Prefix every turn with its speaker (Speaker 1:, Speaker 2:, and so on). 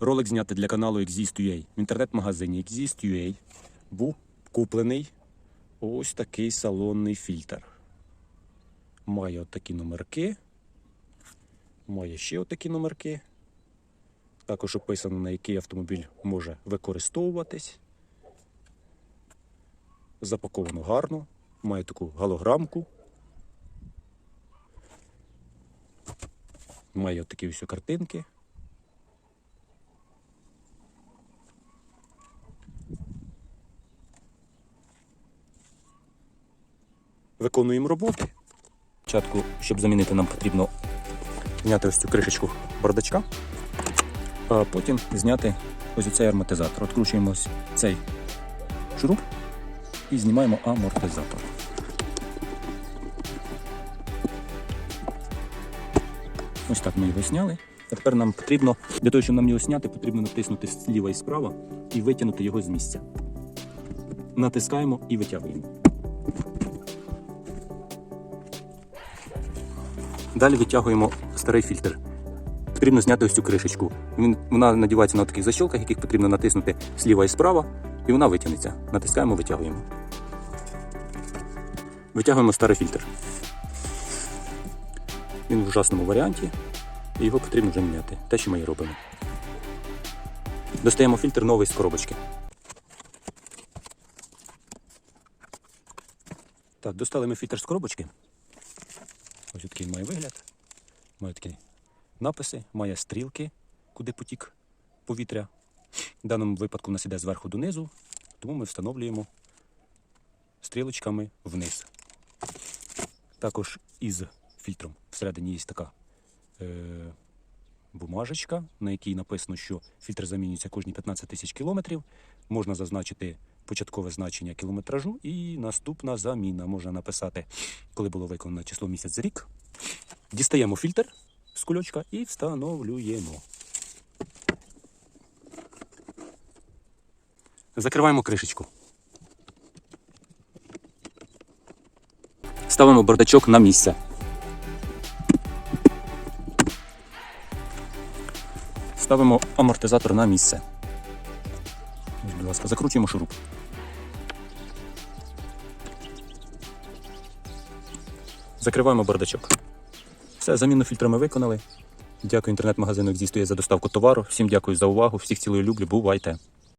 Speaker 1: Ролик знятий для каналу Exist.ua. В інтернет-магазині Exist.ua був куплений ось такий салонний фільтр. Має отакі номерки. Має ще отакі номерки. Також описано, на який автомобіль може використовуватись. Запаковано гарно. Має таку голограмку. Має отакі ось картинки. Виконуємо роботи. Спочатку, щоб замінити, нам потрібно зняти ось цю кришечку бардачка, а потім зняти ось цей амортизатор. Откручуємо ось цей шуруп і знімаємо амортизатор. Ось так ми його зняли. А тепер нам потрібно, для того, щоб нам його зняти, потрібно натиснути зліва і справа і витягнути його з місця. Натискаємо і витягуємо. Далі витягуємо старий фільтр. Потрібно зняти ось цю кришечку. Він, вона надівається на таких защолках, яких потрібно натиснути зліва і справа, і вона витягнеться. Натискаємо, витягуємо. Витягуємо старий фільтр. Він в ужасному варіанті, і його потрібно вже міняти. Те, що ми і робимо. Достаємо фільтр новий з коробочки. Так, достали ми фільтр з коробочки. Ось такий має вигляд. Має такі написи, має стрілки, куди потік повітря. В даному випадку у нас іде зверху донизу, тому ми встановлюємо стрілочками вниз. Також із фільтром всередині є така е, бумажечка, на якій написано, що фільтр замінюється кожні 15 тисяч кілометрів. Можна зазначити початкове значення кілометражу і наступна заміна. Можна написати, коли було виконано число місяць рік. Дістаємо фільтр з кульочка і встановлюємо. Закриваємо кришечку. Ставимо бардачок на місце. Ставимо амортизатор на місце. Будь ласка, закручуємо шуруп. Закриваємо бардачок. Все, заміну фільтра ми виконали. Дякую інтернет-магазину «Екзістує» за доставку товару. Всім дякую за увагу. Всіх цілую люблю. Бувайте!